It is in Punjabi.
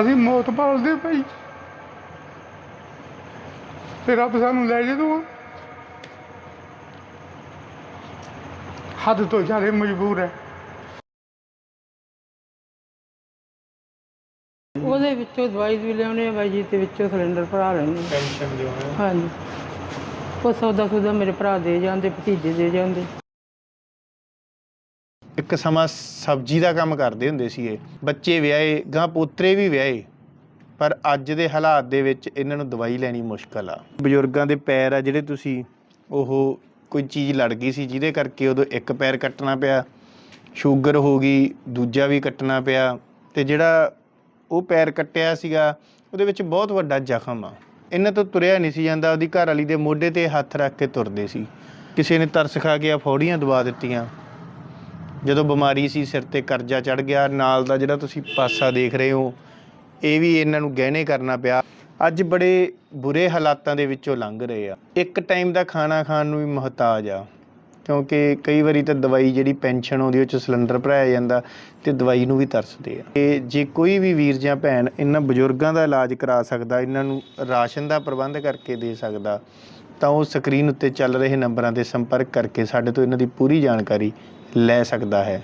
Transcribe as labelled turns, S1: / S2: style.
S1: ਅਸੀਂ ਮੌਤ ਭਾਲਦੇ ਭਾਈ। ਤੇ ਰੱਬ ਸਾਨੂੰ ਲੈ ਜੇ ਤੂੰ। ਹੱਦ ਤੋਂ ਜ਼ਿਆਦਾ ਮਜਬੂਰ ਹੈ।
S2: ਉਹਦੇ ਵਿੱਚੋਂ ਦਵਾਈ ਵੀ ਲਿਆਉਣੇ ਆ ਬਾਈ ਜੀ ਤੇ ਵਿੱਚੋਂ ਸਿਲੰਡਰ ਭਰਾ ਲੈਣੇ
S3: ਪੈਨਸ਼ਨ ਜੋ ਹੈ।
S2: ਹਾਂਜੀ। ਉਹ ਸੌਦਾ ਸੌਦਾ ਮੇਰੇ ਭਰਾ ਦੇ ਜਾਂਦੇ ਭਤੀਜੇ ਦੇ ਜਾਂਦੇ।
S3: ਇੱਕ ਸਮਾਂ ਸਬਜ਼ੀ ਦਾ ਕੰਮ ਕਰਦੇ ਹੁੰਦੇ ਸੀ ਇਹ ਬੱਚੇ ਵਿਆਹੇ ਗਾਂ ਪੋਤਰੇ ਵੀ ਵਿਆਹੇ। ਪਰ ਅੱਜ ਦੇ ਹਾਲਾਤ ਦੇ ਵਿੱਚ ਇਹਨਾਂ ਨੂੰ ਦਵਾਈ ਲੈਣੀ ਮੁਸ਼ਕਲ ਆ। ਬਜ਼ੁਰਗਾਂ ਦੇ ਪੈਰ ਆ ਜਿਹੜੇ ਤੁਸੀਂ, ਉਹ ਕੋਈ ਚੀਜ਼ ਲੜ ਗਈ ਸੀ ਜਿਹਦੇ ਕਰਕੇ ਉਦੋਂ ਇੱਕ ਪੈਰ ਕੱਟਣਾ ਪਿਆ, ਸ਼ੂਗਰ ਹੋ ਗਈ, ਦੂਜਾ ਵੀ ਕੱਟਣਾ ਪਿਆ ਤੇ ਜਿਹੜਾ ਉਹ ਪੈਰ ਕੱਟਿਆ ਸੀਗਾ, ਉਹਦੇ ਵਿੱਚ ਬਹੁਤ ਵੱਡਾ ਜ਼ਖਮ ਆ। ਇਹਨਾਂ ਤੋਂ ਤੁਰਿਆ ਨਹੀਂ ਸੀ ਜਾਂਦਾ, ਉਹਦੀ ਘਰ ਵਾਲੀ ਦੇ ਮੋਢੇ ਤੇ ਹੱਥ ਰੱਖ ਕੇ ਤੁਰਦੇ ਸੀ। ਕਿਸੇ ਨੇ ਤਰਸ ਖਾ ਕੇ ਆ ਫੌੜੀਆਂ ਦਵਾ ਦਿੱਤੀਆਂ। ਜਦੋਂ ਬਿਮਾਰੀ ਸੀ, ਸਿਰ ਤੇ ਕਰਜ਼ਾ ਚੜ ਗਿਆ, ਨਾਲ ਦਾ ਜਿਹੜਾ ਤੁਸੀਂ ਪਾਸਾ ਦੇਖ ਰਹੇ ਹੋ, ਇਹ ਵੀ ਇਹਨਾਂ ਨੂੰ ਗਹਿਣੇ ਕਰਨਾ ਪਿਆ। ਅੱਜ ਬੜੇ ਬੁਰੇ ਹਾਲਾਤਾਂ ਦੇ ਵਿੱਚੋਂ ਲੰਘ ਰਹੇ ਆ। ਇੱਕ ਟਾਈਮ ਦਾ ਖਾਣਾ ਖਾਣ ਨੂੰ ਵੀ ਮਹਤਾਜ ਆ, ਕਿਉਂਕਿ ਕਈ ਵਾਰੀ ਤਾਂ ਦਵਾਈ ਜਿਹੜੀ ਪੈਨਸ਼ਨ ਆਉਂਦੀ, ਉਹ ਚ ਸਿਲੰਡਰ ਭਰਾਇਆ ਜਾਂਦਾ ਤੇ ਦਵਾਈ ਨੂੰ ਵੀ ਤਰਸਦੇ ਆ। ਤੇ ਜੇ ਕੋਈ ਵੀ ਵੀਰ ਜਾਂ ਭੈਣ ਇਹਨਾਂ ਬਜ਼ੁਰਗਾਂ ਦਾ ਇਲਾਜ ਕਰਾ ਸਕਦਾ, ਇਹਨਾਂ ਨੂੰ ਰਾਸ਼ਨ ਦਾ ਪ੍ਰਬੰਧ ਕਰਕੇ ਦੇ ਸਕਦਾ ਤਾਂ ਉਹ ਸਕਰੀਨ ਉੱਤੇ ਚੱਲ ਰਹੇ ਨੰਬਰਾਂ ਤੇ ਸੰਪਰਕ ਕਰਕੇ ਸਾਡੇ ਤੋਂ ਇਹਨਾਂ ਦੀ ਪੂਰੀ ਜਾਣਕਾਰੀ ਲੈ ਸਕਦਾ ਹੈ।